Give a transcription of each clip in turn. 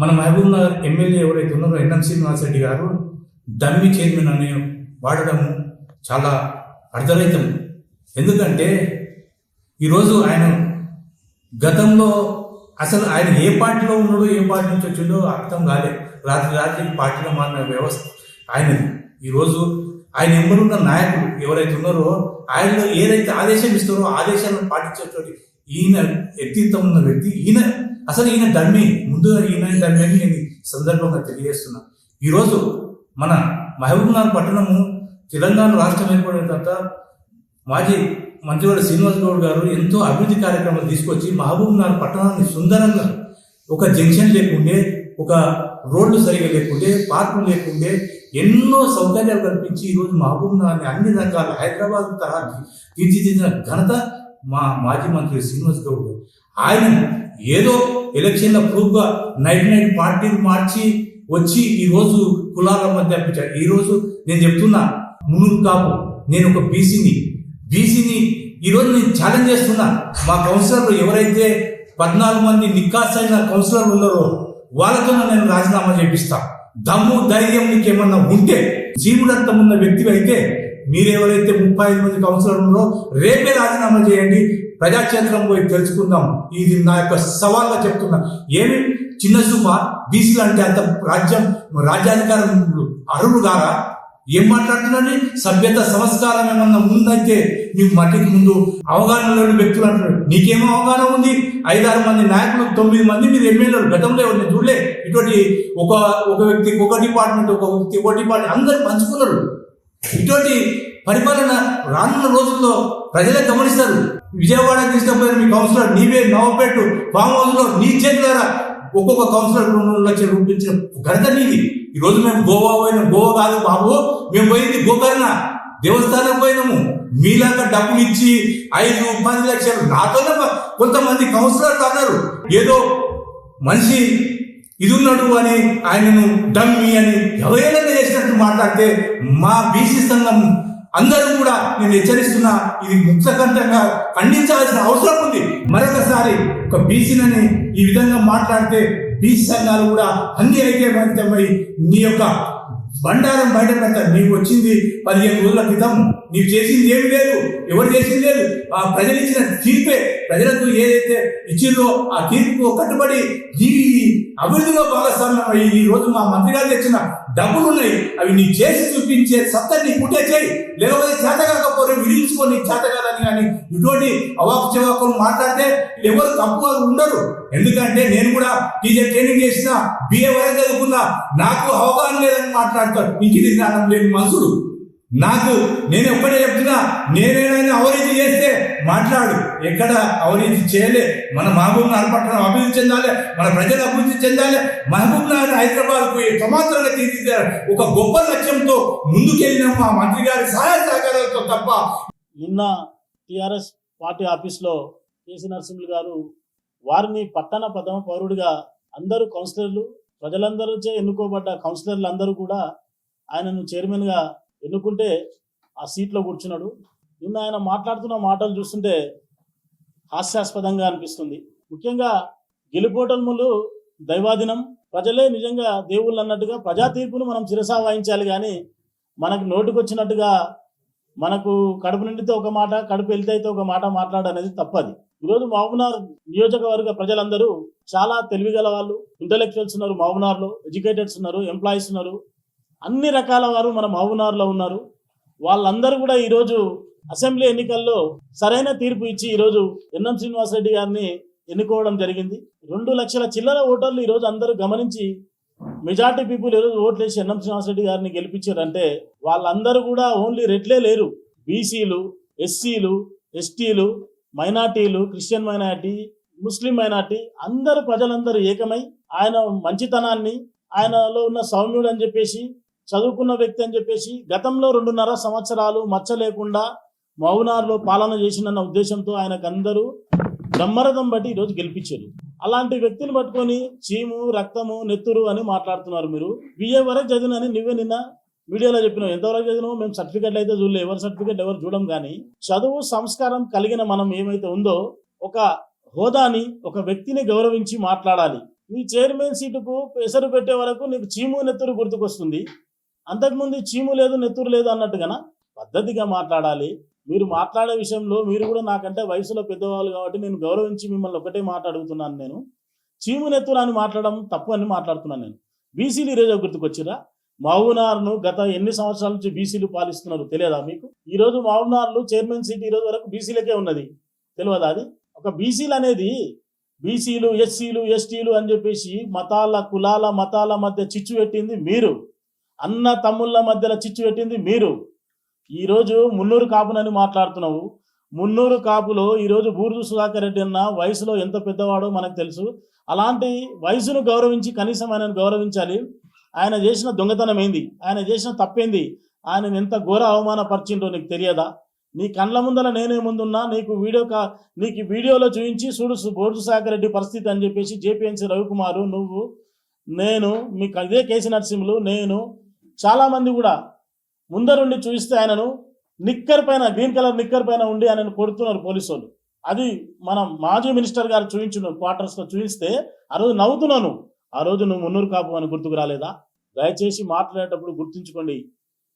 మన మహబూబ్ నగర్ ఎమ్మెల్యే ఎవరైతే ఉన్నారో ఎన్ఎం శ్రీనివాస్ రెడ్డి గారు డమ్మి చైర్మన్ అనే వాడడం చాలా అర్ధరహితం ఎందుకంటే ఈరోజు ఆయన గతంలో అసలు ఆయన ఏ పార్టీలో ఉన్నాడో ఏ పార్టీ నుంచి వచ్చిండో అర్థం కాలే. రాత్రి రాత్రి పార్టీలో మారిన వ్యవస్థ ఆయన ఈరోజు ఆయన ఎంబరున్న నాయకులు ఎవరైతే ఉన్నారో ఆయనలో ఏదైతే ఆదేశం ఇస్తారో ఆదేశాలను పాటించేటువంటి ఈయన వ్యక్తిత్వం ఉన్న వ్యక్తి ఈయన. అసలు ఈయన డమ్మి ముందుగా ఈయన డమ్మి అని నేను సందర్భంగా తెలియజేస్తున్నా. ఈరోజు మన మహబూబ్నగర్ పట్టణము తెలంగాణ రాష్ట్రం ఏర్పడిన తర్వాత మాజీ మంత్రివాడు శ్రీనివాస్ గౌడ్ గారు ఎంతో అభివృద్ధి కార్యక్రమాలు తీసుకొచ్చి మహబూబ్నగర్ పట్టణాన్ని సుందరంగా ఒక జంక్షన్ లేకుండే ఒక రోడ్లు సరిగా లేకుండే పార్కులు లేకుండే ఎన్నో సౌకర్యాలు కల్పించి ఈరోజు మహబూబ్నగర్ని అన్ని రకాల హైదరాబాద్ తరహా తీర్చిదిద్దిన ఘనత మా మాజీ మంత్రి శ్రీనివాస్ గౌడ్ గారు. ఆయన ఏదో ఎలక్షన్ల ప్రూఫ్గా నైట్ నైట్ పార్టీలు మార్చి వచ్చి ఈ రోజు కులాల మధ్య అప్పించాడు ఈ రోజు నేను చెప్తున్నా మునుగు కాపు నేను ఒక బీసీని. బీసీని ఈరోజు నేను ఛాలెంజ్ చేస్తున్నా. మా కౌన్సిలర్లు ఎవరైతే పద్నాలుగు మంది నిక్కాస్ అయిన కౌన్సిలర్లు ఉన్నారో వాళ్ళతో నేను రాజీనామా చేపిస్తా. దమ్ము ధైర్యం నీకు ఏమన్నా ఉంటే జీవుడంతం ఉన్న వ్యక్తి అయితే మీరెవరైతే ముప్పై ఐదు మంది కౌన్సిలర్ ఉన్నారో రేపే రాజీనామా చేయండి. ప్రజాక్షేత్రం పోయి తెలుసుకుందాం. ఇది నా యొక్క సవాల్గా చెప్తున్నా. ఏమి? చిన్న చూప బీసీలు అంటే అంత రాజ్యం రాజ్యాధికారం అరువులు గారా ఏం మాట్లాడుతున్నాడు? సభ్యత సంస్కారం ఏమన్నా ఉందంటే నీకు మట్టికి ముందు అవగాహన లేని వ్యక్తులు అంటున్నాడు. నీకేమో అవగాహన ఉంది? ఐదారు మంది నాయకులు తొమ్మిది మంది మీరు ఎమ్మెల్యేలు గతంలో ఎవరిని చూడలే? ఇటువంటి ఒక ఒక వ్యక్తి ఒక డిపార్ట్మెంట్ ఒక వ్యక్తి ఒక డిపార్ట్మెంట్ అందరు పంచుకున్నారు. ఇటువంటి పరిపాలన రానున్న రోజుల్లో ప్రజలే గమనిస్తారు. విజయవాడ తీసుకుపోయిన మీ కౌన్సిలర్ నీవే నవపేట ఫామ్ హౌస్లో నీ చేతులారా. ఒక్కొక్క కౌన్సిలర్ రెండు లక్షలు రూపించిన ఘనత నీది. ఈరోజు మేము గోవా పోయినాం. గోవా కాదు బాబు మేము పోయింది గోకర్ణ. దేవస్థానం పోయినాము. మీలాగా డబ్బులు ఇచ్చి ఐదు పది లక్షలు నాతోనే కొంతమంది కౌన్సిలర్లు అన్నారు. ఏదో మనిషి ఇది ఉన్నాడు అని ఆయనను డమ్మి అని ఎవరైనా చేసినట్టు మాట్లాడితే మా బీసీ సంఘం అందరూ కూడా నేను హెచ్చరిస్తున్నా ఇది ముక్తకంఠంగా ఖండించాల్సిన అవసరం ఉంది. మరొకసారి ఒక బీసీలని ఈ విధంగా మాట్లాడితే బీసీ సంఘాలు కూడా అన్ని ఐక్యమత్యమై నీ యొక్క బండారం బయట పెట్ట నీవు వచ్చింది పదిహేను రోజుల క్రితం నీవు చేసింది ఏమి లేదు ఎవరు చేసింది లేదు. ఆ ప్రజలు ఇచ్చిన తీర్పే ప్రజలకు ఏదైతే ఇచ్చిందో ఆ తీర్పుకు కట్టుబడి ఈ అభివృద్ధిలో భాగస్వామ్యం అయ్యి ఈ రోజు మా మంత్రి గారు తెచ్చిన డబ్బులు ఉన్నాయి అవి నీ చేసి చూపించే సత్తా నీ పుట్టే చేయి. లేకపోతే చేత కాకపోతే విధించుకొని చేత కాదని కానీ ఇటువంటి అవాకు చెవాకులు మాట్లాడితే ఎవరు తప్పుగా ఉండరు. ఎందుకంటే నేను కూడా టీచర్ ట్రైనింగ్ చేసిన బిఏ వరకు చదువుకున్నా నాకు అవగాహన లేదని మాట్లాడతాడు ఇంక ఇది జ్ఞానం లేని మనుషులు. నాకు నేను ఎప్పుడే చెప్తున్నా నేనేనైనా అవినీతి చేస్తే మాట్లాడు. ఎక్కడ అవినీతి చేయలే. మన మహబూబ్ నగర్ పట్టణం అభివృద్ధి చెందాలి మన ప్రజలు అభివృద్ధి చెందాలి. మహబూబ్ నగర్ హైదరాబాద్ పోయి సమాంతరంగా తీర్చిదారు ఒక గొప్ప లక్ష్యంతో ముందుకెళ్ళిన మా మంత్రి గారి సహాయ సహకారాలతో తప్ప నిన్న టిఆర్ఎస్ పార్టీ ఆఫీస్లో కేసీ నరసింహులు గారు వారిని పట్టణ ప్రథమ పౌరుడిగా అందరూ కౌన్సిలర్లు ప్రజలందరూచే ఎన్నుకోబడ్డ కౌన్సిలర్లు అందరూ కూడా ఆయనను చైర్మన్గా ఎన్నుకుంటే ఆ సీట్లో కూర్చున్నాడు. నిన్న ఆయన మాట్లాడుతున్న మాటలు చూస్తుంటే హాస్యాస్పదంగా అనిపిస్తుంది. ముఖ్యంగా గెలుపోటములు దైవాదినం ప్రజలే నిజంగా దేవుళ్ళు అన్నట్టుగా ప్రజా తీర్పును మనం శిరసా వహించాలి కానీ మనకు నోటికొచ్చినట్టుగా మనకు కడుపు నిండితే ఒక మాట కడుపు వెళ్తే అయితే ఒక మాట మాట్లాడనేది తప్పది. ఈరోజు మహబూబ్నగర్ నియోజకవర్గ ప్రజలందరూ చాలా తెలివిగల వాళ్ళు ఇంటలెక్చువల్స్ ఉన్నారు మహబూబ్నగర్లో ఎడ్యుకేటెడ్స్ ఉన్నారు ఎంప్లాయీస్ ఉన్నారు. అన్ని రకాల వారు మన మహబూనార్లో ఉన్నారు. వాళ్ళందరూ కూడా ఈరోజు అసెంబ్లీ ఎన్నికల్లో సరైన తీర్పు ఇచ్చి ఈరోజు ఎన్ఎం శ్రీనివాసరెడ్డి గారిని ఎన్నుకోవడం జరిగింది. రెండు లక్షల చిల్లర ఓటర్లు ఈరోజు అందరూ గమనించి మెజార్టీ పీపుల్ ఈరోజు ఓట్లు వేసి ఎన్ఎం శ్రీనివాసరెడ్డి గారిని గెలిపించారంటే వాళ్ళందరూ కూడా ఓన్లీ రెడ్లే లేరు. బీసీలు ఎస్సీలు ఎస్టీలు మైనార్టీలు క్రిస్టియన్ మైనార్టీ ముస్లిం మైనార్టీ అందరు ప్రజలందరూ ఏకమై ఆయన మంచితనాన్ని ఆయనలో ఉన్న సౌమ్యుడు అని చెప్పేసి చదువుకున్న వ్యక్తి అని చెప్పేసి గతంలో రెండున్నర సంవత్సరాలు మచ్చ లేకుండా మౌనార్లో పాలన చేసినన్న ఉద్దేశంతో ఆయనకు అందరూ బ్రహ్మరథం బట్టి ఈరోజు గెలిపించారు. అలాంటి వ్యక్తిని పట్టుకొని చీము రక్తము నెత్తురు అని మాట్లాడుతున్నారు మీరు. బిఏ వరకు చదివినని నువ్వే నిన్న మీడియాలో చెప్పినావు. ఎంతవరకు చదివినావు మేము సర్టిఫికెట్లు అయితే చూడలేదు ఎవరి సర్టిఫికెట్ ఎవరు చూడడం కానీ చదువు సంస్కారం కలిగిన మనం ఏమైతే ఉందో ఒక హోదాని ఒక వ్యక్తిని గౌరవించి మాట్లాడాలి. నీ చైర్మన్ సీటుకు ఎసరు పెట్టే వరకు నీకు చీము నెత్తురు గుర్తుకొస్తుంది. అంతకుముందు చీము లేదు నెత్తురు లేదు అన్నట్టుగానా? పద్ధతిగా మాట్లాడాలి. మీరు మాట్లాడే విషయంలో మీరు కూడా నాకంటే వయసులో పెద్దవాళ్ళు కాబట్టి నేను గౌరవించి మిమ్మల్ని ఒకటే మాట్లాడుతున్నాను నేను. చీము నెత్తురు అని మాట్లాడడం తప్పు అని మాట్లాడుతున్నాను నేను. బీసీలు ఈరోజు గుర్తుకొచ్చిరా మహబూనార్ను గత ఎన్ని సంవత్సరాల నుంచి బీసీలు పాలిస్తున్నారు తెలియదా మీకు? ఈరోజు రోజు మహబూనార్లు చైర్మన్ సీట్ ఈ రోజు వరకు బీసీలకే ఉన్నది. తెలియదా అది? ఒక బీసీలు అనేది బీసీలు ఎస్సీలు ఎస్టీలు అని చెప్పేసి మతాల కులాల మతాల మధ్య చిచ్చు పెట్టింది మీరు. అన్న తమ్ముళ్ళ మధ్యలో చిచ్చు పెట్టింది మీరు. ఈరోజు మున్నూరు కాపునని మాట్లాడుతున్నావు. మున్నూరు కాపులో ఈరోజు బూర్జు సుధాకర్ రెడ్డి అన్న వయసులో ఎంత పెద్దవాడో మనకు తెలుసు. అలాంటి వయసును గౌరవించి కనీసం ఆయనను గౌరవించాలి. ఆయన చేసిన దొంగతనం ఏంది? ఆయన చేసిన తప్పేంది? ఆయన ఎంత ఘోర అవమానపరిచిండో నీకు తెలియదా? నీ కండ్ల ముందల నేనే ముందున్నా నీకు వీడియో కా నీకు వీడియోలో చూపించి చూడు సు- బోర్డు సాగర్ రెడ్డి పరిస్థితి అని చెప్పేసి జేపీఎన్సీ రవికుమారు నువ్వు నేను మీకు అదే కేసీ నరసింహులు నేను చాలామంది కూడా ముందరుండి చూపిస్తే ఆయనను నిక్కర్ పైన గ్రీన్ కలర్ నిక్కర్ పైన ఉండి ఆయనను కొడుతున్నారు పోలీసు వాళ్ళు అది మనం మాజీ మినిస్టర్ గారు చూపించిన క్వార్టర్స్లో చూపిస్తే ఆ రోజు నవ్వుతున్నాను. ఆ రోజు నువ్వు మున్నూరు కాపు అని గుర్తుకు రాలేదా? దయచేసి మాట్లాడేటప్పుడు గుర్తుంచుకోండి.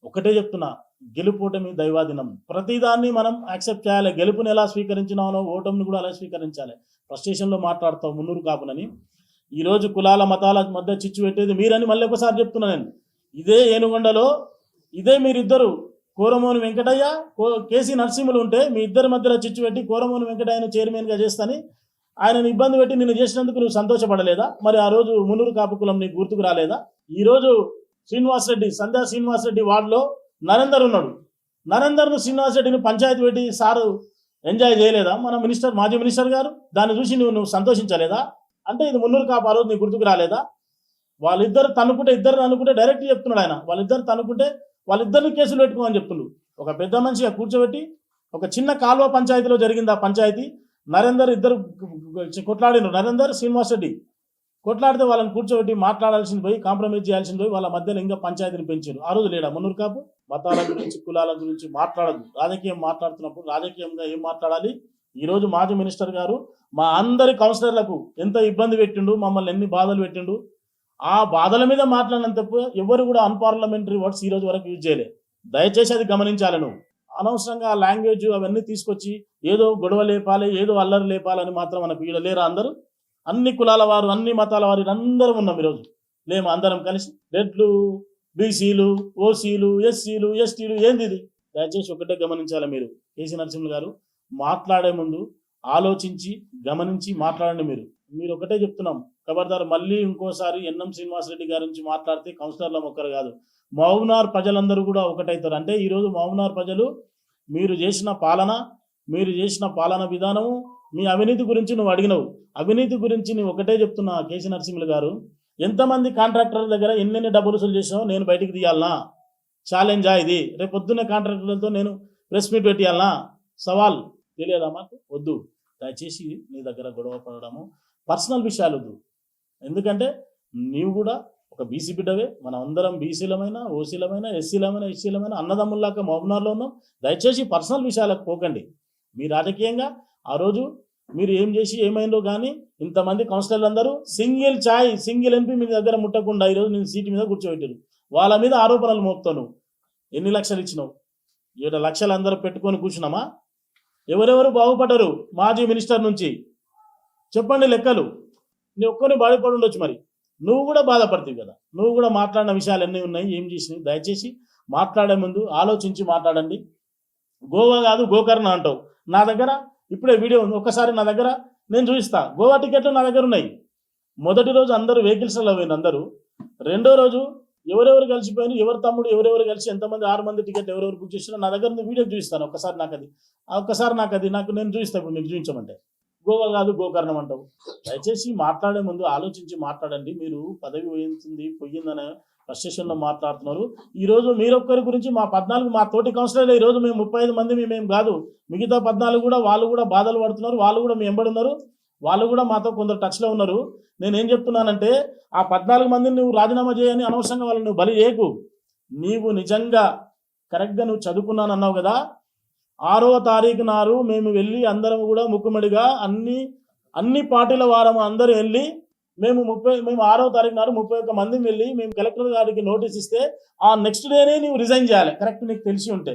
ఒకటే చెప్తున్నా గెలుపోటమి దైవాధీనం. ప్రతిదాన్ని మనం యాక్సెప్ట్ చేయాలి. గెలుపుని ఎలా స్వీకరించినామో ఓటమిని కూడా అలా స్వీకరించాలి. ఫ్రస్ట్రేషన్లో మాట్లాడతావు మున్నూరు కాపునని. ఈరోజు కులాల మతాల మధ్య చిచ్చు పెట్టేది మీరని మళ్ళీ ఒకసారి చెప్తున్నా నేను. ఇదే ఏనుగొండలో ఇదే మీరిద్దరు కోరమోని వెంకటయ్య కో- కేసీ నరసింహులు ఉంటే మీ ఇద్దరి మధ్యలో చిచ్చు పెట్టి కోరమోని వెంకటయ్యను చైర్మన్గా చేస్తాని ఆయనను ఇబ్బంది పెట్టి నిన్ను చేసినందుకు నువ్వు సంతోషపడలేదా? మరి ఆ రోజు మున్నూరు కాపు కులం నీకు గుర్తుకు రాలేదా? ఈ రోజు శ్రీనివాస్ రెడ్డి సంధ్యా శ్రీనివాస్ రెడ్డి వార్డులో నరేందర్ ఉన్నాడు. నరేందర్ను శ్రీనివాస్ రెడ్డిని పంచాయతీ పెట్టి సారు ఎంజాయ్ చేయలేదా? మన మినిస్టర్ మాజీ మినిస్టర్ గారు దాన్ని చూసి నువ్వు నువ్వు సంతోషించలేదా? అంటే ఇది మున్నూరు కాపు ఆ రోజు నీకు గుర్తుకు రాలేదా? వాళ్ళిద్దరు తనుకుంటే ఇద్దరు అనుకుంటే డైరెక్ట్ చెప్తున్నాడు ఆయన. వాళ్ళిద్దరు తనుకుంటే వాళ్ళిద్దరిని కేసులు పెట్టుకోమని చెప్తున్నారు ఒక పెద్ద మనిషిగా కూర్చోబెట్టి ఒక చిన్న కాలువ పంచాయతీలో జరిగింది ఆ పంచాయతీ. నరేందర్ ఇద్దరు కొట్లాడినారు. నరేందర్ శ్రీనివాస్ రెడ్డి కొట్లాడితే వాళ్ళని కూర్చోబెట్టి మాట్లాడాల్సింది పోయి కాంప్రమైజ్ చేయాల్సింది పోయి వాళ్ళ మధ్యలో ఇంకా పంచాయతీని పెంచారు. ఆ రోజు లేడా మున్నూరు కాపు? మతాల గురించి కులాల గురించి మాట్లాడదు. రాజకీయం మాట్లాడుతున్నప్పుడు రాజకీయంగా ఏం మాట్లాడాలి? ఈ రోజు మాజీ మినిస్టర్ గారు మా అందరి కౌన్సిలర్లకు ఎంత ఇబ్బంది పెట్టిండు మమ్మల్ని ఎన్ని బాధలు పెట్టిండు ఆ బాధల మీద మాట్లాడినంత తప్ప ఎవరు కూడా అన్పార్లమెంటరీ వర్డ్స్ ఈ రోజు వరకు యూజ్ చేయలే. దయచేసి అది గమనించాలి నువ్వు. అనవసరంగా ఆ లాంగ్వేజ్ అవన్నీ తీసుకొచ్చి ఏదో గొడవ లేపాలి ఏదో అల్లరి లేపాలని మాత్రం మనకు ఈడ లేరా అందరూ? అన్ని కులాల వారు అన్ని మతాల వారు అందరం ఉన్నాం ఈరోజు. లేము అందరం కలిసి? రెడ్లు బీసీలు ఓసీలు ఎస్సీలు ఎస్టీలు ఏంది ఇది? దయచేసి ఒకటే గమనించాలి మీరు. కేసీ నరసింహ గారు మాట్లాడే ముందు ఆలోచించి గమనించి మాట్లాడండి మీరు. మీరు ఒకటే చెప్తున్నాం. ఖబర్దారు మళ్ళీ ఇంకోసారి ఎన్ఎం శ్రీనివాసరెడ్డి గారి నుంచి మాట్లాడితే కౌన్సిలర్ల ఒక్కరు కాదు. మౌనార్ ప్రజలందరూ కూడా ఒకటవుతారు అంటే ఈరోజు మౌనార్ ప్రజలు మీరు చేసిన పాలన మీరు చేసిన పాలన విధానము మీ అవినీతి గురించి నువ్వు అడిగినవు. అవినీతి గురించి నువ్వు ఒకటే చెప్తున్నా కేసీ నరసింహులు గారు. ఎంతమంది కాంట్రాక్టర్ల దగ్గర ఎన్నెన్ని డబ్బులు వసూలు చేసినావు నేను బయటికి తీయాలనా? ఛాలెంజా ఇది. రేపు పొద్దున్న కాంట్రాక్టర్లతో నేను ప్రెస్ మీట్ పెట్టియాలనా? సవాల్. తెలియదా మాకు? వద్దు. దయచేసి నీ దగ్గర గొడవ పడడము. పర్సనల్ విషయాలు ఎందుకంటే నీవు కూడా ఒక బీసీ బిడ్డవే. మన అందరం బీసీలమైన ఓసీలమైన ఎస్సీలమైన ఎస్సీలమైన అన్నదమ్ముల్లాక మహబూనార్లో ఉన్నాం. దయచేసి పర్సనల్ విషయాలకు పోకండి. మీ రాజకీయంగా ఆ రోజు మీరు ఏం చేసి ఏమైందో కానీ ఇంతమంది కౌన్సిలర్లు అందరూ సింగిల్ ఛాయ్ సింగిల్ ఎంపీ మీ దగ్గర ముట్టకుండా ఈరోజు నేను సీటు మీద కూర్చోబెట్టారు వాళ్ళ మీద ఆరోపణలు మోపుతాను ఎన్ని లక్షలు ఇచ్చినావు? ఏడు లక్షలు అందరూ పెట్టుకొని కూర్చున్నామా? ఎవరెవరు బాగుపడరు మాజీ మినిస్టర్ నుంచి. చెప్పండి లెక్కలు. నీ ఒక్కరిని బాధపడి ఉండొచ్చు మరి. నువ్వు కూడా బాధపడుతుంది కదా. నువ్వు కూడా మాట్లాడిన విషయాలు ఎన్ని ఉన్నాయి ఏం చేసినాయి దయచేసి మాట్లాడే ముందు ఆలోచించి మాట్లాడండి. గోవా కాదు గోకర్ణ అంటావు. నా దగ్గర ఇప్పుడే వీడియో ఉంది. ఒక్కసారి నా దగ్గర నేను చూపిస్తా. గోవా టికెట్లు నా దగ్గర ఉన్నాయి. మొదటి రోజు అందరూ వెహికల్స్లో పోయిన అందరూ. రెండో రోజు ఎవరెవరు కలిసిపోయిన ఎవరి తమ్ముడు ఎవరెవరు కలిసి ఎంతమంది ఆరు మంది టికెట్ ఎవరెవరు బుక్ చేసినా నా దగ్గర వీడియో చూపిస్తాను. ఒక్కసారి నాకు అది ఒకసారి ఒక్కసారి నాకు అది నాకు నేను చూపిస్తాను ఇప్పుడు మీకు చూపించమంటే. గోవా కాదు గోకర్ణం అంటావు. దయచేసి మాట్లాడే ముందు ఆలోచించి మాట్లాడండి. మీరు పదవి పోయింది పోయిందనే ఫ్రస్ట్రేషన్లో మాట్లాడుతున్నారు. ఈ రోజు మీరొక్కరి గురించి మా పద్నాలుగు మా తోటి కౌన్సిలర్లు ఈ రోజు మేము ముప్పై ఐదు మంది మేమేం కాదు. మిగతా పద్నాలుగు కూడా వాళ్ళు కూడా బాధలు పడుతున్నారు. వాళ్ళు కూడా మీ ఎంబడున్నారు వాళ్ళు కూడా మాతో కొందరు టచ్లో ఉన్నారు. నేను ఏం చెప్తున్నానంటే ఆ పద్నాలుగు మందిని నువ్వు రాజీనామా చేయని అనవసరంగా వాళ్ళు నువ్వు బలి చేయకు. నీవు నిజంగా కరెక్ట్గా నువ్వు చదువుకున్నాను అన్నావు కదా ఆరవ తారీఖు నారు మేము వెళ్ళి అందరం కూడా ముక్కుమడిగా అన్ని అన్ని పార్టీల వారము అందరూ వెళ్ళి మేము ముప్పై మేము ఆరో తారీఖు నాడు ముప్పై ఒక్క మంది వెళ్ళి మేము కలెక్టర్ గారికి నోటీస్ ఇస్తే ఆ నెక్స్ట్ డేనే నీవు రిజైన్ చేయాలి. కరెక్ట్ నీకు తెలిసి ఉంటే.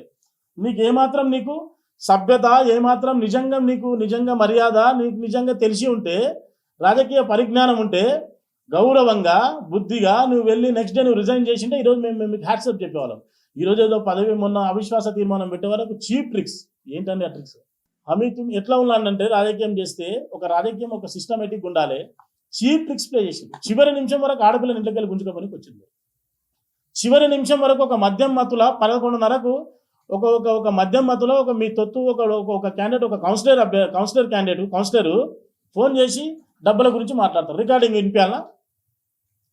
నీకు ఏమాత్రం నీకు సభ్యత ఏమాత్రం నిజంగా నీకు నిజంగా మర్యాద నీకు నిజంగా తెలిసి ఉంటే రాజకీయ పరిజ్ఞానం ఉంటే గౌరవంగా బుద్ధిగా నువ్వు వెళ్ళి నెక్స్ట్ డే నువ్వు రిజైన్ చేసింటే ఈరోజు మేము మేము మీకు హ్యాట్సప్ చెప్పేవాళ్ళం. ఈరోజు ఏదో పదవి మొన్న అవిశ్వాస తీర్మానం పెట్టే వరకు చీప్ ట్రిక్స్. ఏంటండి ఆ ట్రిక్స్? అమిత్ ఎట్లా ఉన్నాడంటే రాజకీయం చేస్తే ఒక రాజకీయం ఒక సిస్టమేటిక్ ఉండాలి. చీప్ ట్రిక్స్ ప్లే చేసింది చివరి నిమిషం వరకు ఆడపిల్లని ఇంట్లోకి వెళ్ళి గుంజుకోమని వచ్చింది చివరి నిమిషం వరకు ఒక మద్యం మత్తుల పదకొండున్నరకు ఒక ఒక ఒక మద్యం మత్తులో ఒక మీ తొత్తు ఒక ఒక- ఒక క్యాండిడేట్ ఒక కౌన్సిలర్ అభ్య కౌన్సిలర్ క్యాండిడేట్ కౌన్సిలర్ ఫోన్ చేసి డబ్బుల గురించి మాట్లాడతారు. రికార్డింగ్ వినిపించాలా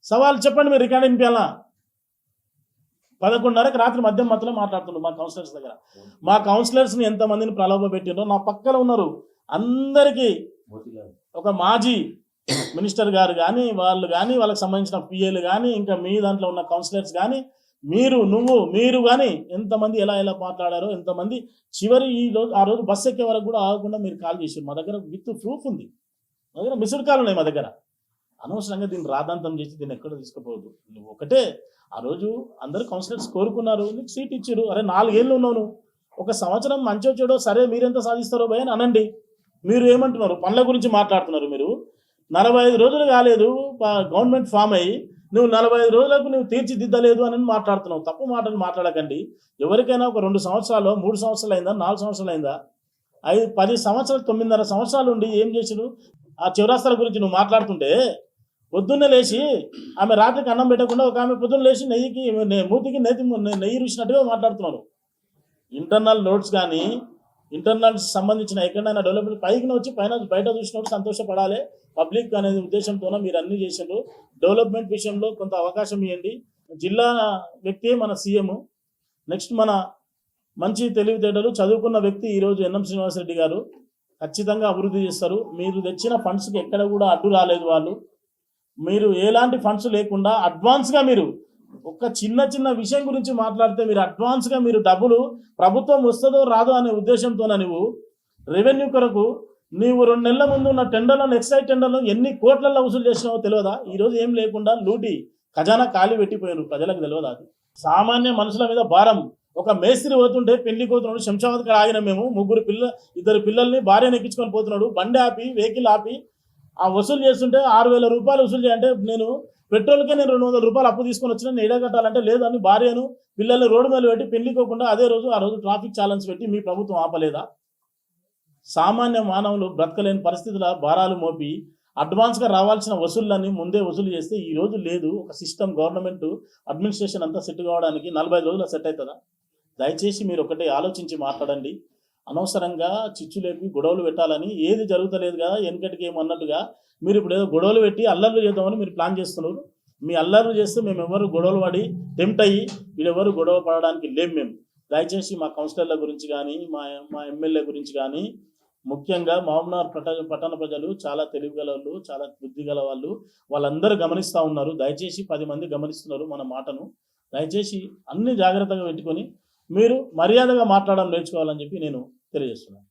సవాల్ చెప్పండి మీరు రికార్డింగ్ వినిపించాలా పదకొండున్నరకు రాత్రి మద్యం మత్తులో మాట్లాడుతున్నారు మా కౌన్సిలర్స్ దగ్గర. మా కౌన్సిలర్స్ని ఎంతమందిని ప్రలోభ పెట్టిండ్రో నా పక్కన ఉన్నారు అందరికీ ఒక మాజీ మినిస్టర్ గారు కానీ వాళ్ళు కానీ వాళ్ళకి సంబంధించిన పిఏలు కానీ ఇంకా మీ దాంట్లో ఉన్న కౌన్సిలర్స్ కానీ మీరు నువ్వు మీరు కానీ ఎంతమంది ఎలా ఎలా మాట్లాడారో ఎంతమంది చివరి ఈ రోజు ఆ రోజు బస్ ఎక్కే వరకు కూడా ఆగకుండా మీరు కాల్ చేశారు మా దగ్గర విత్ ప్రూఫ్ ఉంది. మా దగ్గర మిస్డ్ కాల్ ఉన్నాయి మా దగ్గర. అనవసరంగా దీన్ని రాధాంతం చేసి దీన్ని ఎక్కడ తీసుకుపోవద్దు నువ్వు ఒకటే ఆ రోజు అందరు కౌన్సిలర్స్ కోరుకున్నారు నీకు సీట్ ఇచ్చారు అరే నాలుగేళ్ళు ఉన్నావు నువ్వు. ఒక సంవత్సరం మంచి వచ్చాడో సరే మీరెంత సాధిస్తారో భయ అనండి. మీరు ఏమంటున్నారు? పనుల గురించి మాట్లాడుతున్నారు మీరు. నలభై ఐదు రోజులు కాలేదు ప- గవర్నమెంట్ ఫామ్ అయ్యి నువ్వు నలభై ఐదు రోజులకు నువ్వు తీర్చిదిద్దలేదు అని మాట్లాడుతున్నావు. తప్పు మాటలు మాట్లాడకండి. ఎవరికైనా ఒక రెండు సంవత్సరాలు మూడు సంవత్సరాలు అయిందా నాలుగు సంవత్సరాలు అయిందా ఐదు పది సంవత్సరాలు తొమ్మిదిన్నర సంవత్సరాలు ఉండి ఏం చేసిరు ఆ చివరాస్తాల గురించి నువ్వు మాట్లాడుతుంటే పొద్దున్నే లేచి ఆమె రాత్రికి అన్నం పెట్టకుండా ఒక ఆమె పొద్దున్న లేచి నెయ్యికి మూతికి నెయ్యి నెయ్యి రుచినట్టుగా మాట్లాడుతున్నాడు. ఇంటర్నల్ నోట్స్ కానీ ఇంటర్నల్ సంబంధించిన ఎక్కడైనా డెవలప్మెంట్ పైకి వచ్చి పైన బయట చూసినప్పుడు సంతోషపడాలి. పబ్లిక్ అనేది ఉద్దేశంతోనే మీరు అన్ని చేసిండ్రు. డెవలప్మెంట్ విషయంలో కొంత అవకాశం ఇవ్వండి జిల్లా వ్యక్తి మన సీఎం. నెక్స్ట్ మన మంచి తెలివితేటలు చదువుకున్న వ్యక్తి ఈరోజు ఎన్ఎం శ్రీనివాసరెడ్డి గారు. ఖచ్చితంగా అభివృద్ధి చేస్తారు. మీరు తెచ్చిన ఫండ్స్కి ఎక్కడ కూడా అడ్డు రాలేదు వాళ్ళు. మీరు ఎలాంటి ఫండ్స్ లేకుండా అడ్వాన్స్గా మీరు ఒక చిన్న చిన్న విషయం గురించి మాట్లాడితే మీరు అడ్వాన్స్గా మీరు డబ్బులు ప్రభుత్వం వస్తుందో రాదో అనే ఉద్దేశంతోన నువ్వు రెవెన్యూ కొరకు నీవు రెండు నెలల ముందు ఉన్న టెండర్లను ఎక్సైజ్ టెండర్లను ఎన్ని కోట్లలో వసూలు చేసినావో తెలియదా? ఈరోజు ఏం లేకుండా లూటి ఖజానా ఖాళీ పెట్టిపోయారు ప్రజలకు తెలియదా అది? సామాన్య మనుషుల మీద భారం. ఒక మేస్త్రి పోతుంటే పెళ్ళి పోతున్నాడు శంషాబాద్ కాడ ఆగిన మేము ముగ్గురు పిల్ల ఇద్దరు పిల్లల్ని భార్యను ఎక్కించుకొని పోతున్నాడు. బండి ఆపి వెహికల్ ఆపి ఆ వసూలు చేస్తుంటే ఆరు వేల రూపాయలు వసూలు చేయంటే నేను పెట్రోల్కే నేను రెండు వందల రూపాయలు అప్పు తీసుకొని వచ్చిన నేను ఎడ కట్టాలంటే లేదని భార్యను పిల్లల్ని రోడ్డు మీద పెట్టి పెళ్ళికోకుండా అదే రోజు ఆ రోజు ట్రాఫిక్ ఛాలెంజ్ పెట్టి మీ ప్రభుత్వం ఆపలేదా? సామాన్య మానవులు బ్రతకలేని పరిస్థితుల భారాలు మోపి అడ్వాన్స్గా రావాల్సిన వసూళ్ళని ముందే వసూలు చేస్తే ఈ రోజు లేదు. ఒక సిస్టమ్ గవర్నమెంట్ అడ్మినిస్ట్రేషన్ అంతా సెట్ కావడానికి నలభై ఐదు రోజులు సెట్ అవుతుందా? దయచేసి మీరు ఒకటే ఆలోచించి మాట్లాడండి. అనవసరంగా చిచ్చులేపి గొడవలు పెట్టాలని ఏది జరుగుతలేదు కదా వెనకటికి ఏమన్నట్టుగా మీరు ఇప్పుడు ఏదో గొడవలు పెట్టి అల్లర్లు చేద్దామని మీరు ప్లాన్ చేస్తున్నారు. మీ అల్లర్లు చేస్తే మేము ఎవరు గొడవలు పడి టెంప్ట్ అయ్యి వీళ్ళెవరు గొడవ పడడానికి లేం మేము. దయచేసి మా కౌన్సిలర్ల గురించి కానీ మా మా ఎమ్మెల్యే గురించి కానీ ముఖ్యంగా మామూనార్ పట పట్టణ ప్రజలు చాలా తెలివి వాళ్ళు చాలా బుద్ధి గల వాళ్ళు వాళ్ళందరూ గమనిస్తూ ఉన్నారు. దయచేసి పది మంది గమనిస్తున్నారు మన మాటను. దయచేసి అన్ని జాగ్రత్తగా పెట్టుకొని మీరు మర్యాదగా మాట్లాడడం నేర్చుకోవాలని చెప్పి నేను తెలియజేస్తున్నాను.